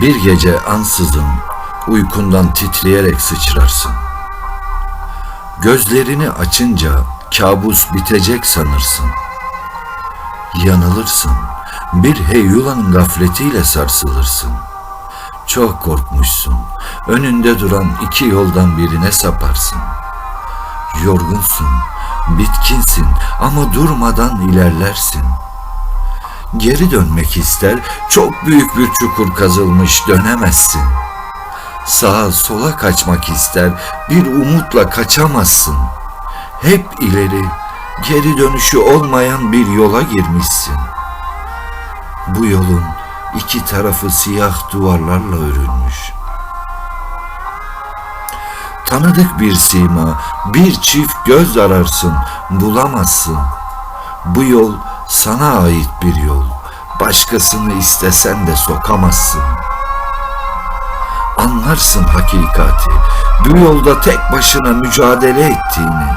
Bir gece ansızın uykundan titreyerek sıçrarsın. Gözlerini açınca kabus bitecek sanırsın. Yanılırsın, bir heyulanın gafletiyle sarsılırsın. Çok korkmuşsun, önünde duran iki yoldan birine saparsın. Yorgunsun, bitkinsin ama durmadan ilerlersin. Geri dönmek ister, çok büyük bir çukur kazılmış dönemezsin. Sağa sola kaçmak ister, bir umutla kaçamazsın. Hep ileri, geri dönüşü olmayan bir yola girmişsin. Bu yolun iki tarafı siyah duvarlarla örülmüş. Tanıdık bir sima, bir çift göz ararsın, bulamazsın. Bu yol sana ait bir yol. Başkasını istesen de sokamazsın. Anlarsın hakikati. Bu yolda tek başına mücadele ettiğini.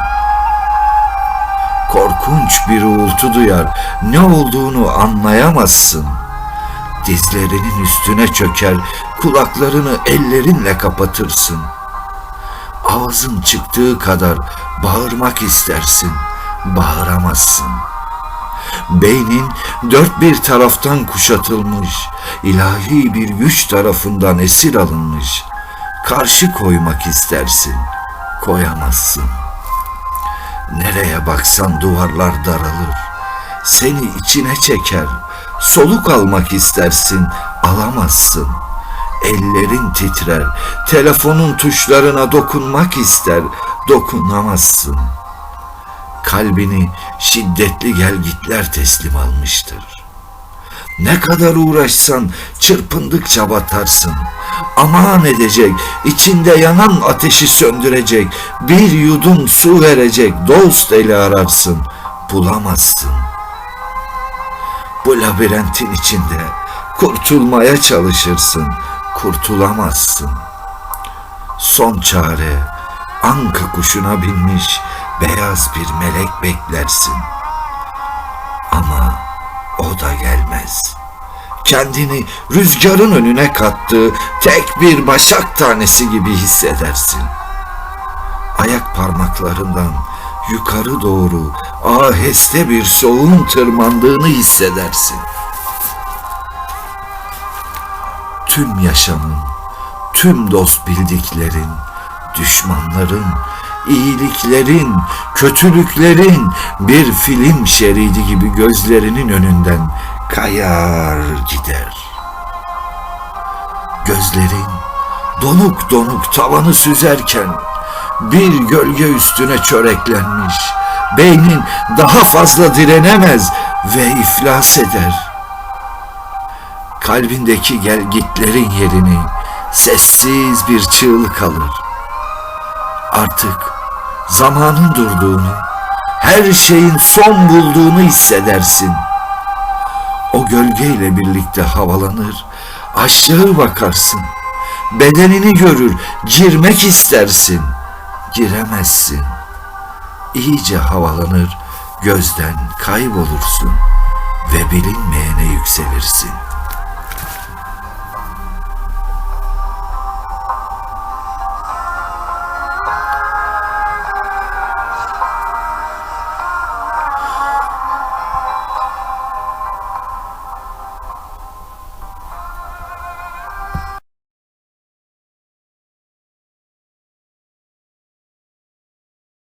Korkunç bir uğultu duyar. Ne olduğunu anlayamazsın. Dizlerinin üstüne çöker, kulaklarını ellerinle kapatırsın. Ağzın çıktığı kadar bağırmak istersin, bağıramazsın. Beynin dört bir taraftan kuşatılmış, ilahi bir güç tarafından esir alınmış. Karşı koymak istersin, koyamazsın. Nereye baksan duvarlar daralır. Seni içine çeker. Soluk almak istersin, alamazsın. Ellerin titrer. Telefonun tuşlarına dokunmak ister, dokunamazsın. Kalbini şiddetli gelgitler teslim almıştır. Ne kadar uğraşsan çırpındıkça batarsın. Aman edecek, içinde yanan ateşi söndürecek, bir yudum su verecek dost eli ararsın, bulamazsın. Bu labirentin içinde kurtulmaya çalışırsın, kurtulamazsın. Son çare, anka kuşuna binmiş beyaz bir melek beklersin. Ama o da gelmez. Kendini rüzgarın önüne kattığı tek bir başak tanesi gibi hissedersin. Ayak parmaklarından yukarı doğru aheste bir soğuğun tırmandığını hissedersin. Tüm yaşamın, tüm dost bildiklerin, düşmanların, iyiliklerin, kötülüklerin bir film şeridi gibi gözlerinin önünden kayar gider. Gözlerin donuk donuk tavanı süzerken bir gölge üstüne çöreklenmiş. Beynin daha fazla direnemez ve iflas eder. Kalbindeki gelgitlerin yerini sessiz bir çığlık alır. Artık zamanın durduğunu, her şeyin son bulduğunu hissedersin. O gölgeyle birlikte havalanır, aşağı bakarsın. Bedenini görür, girmek istersin. Giremezsin. İyice havalanır, gözden kaybolursun ve bilinmeyene yükselirsin.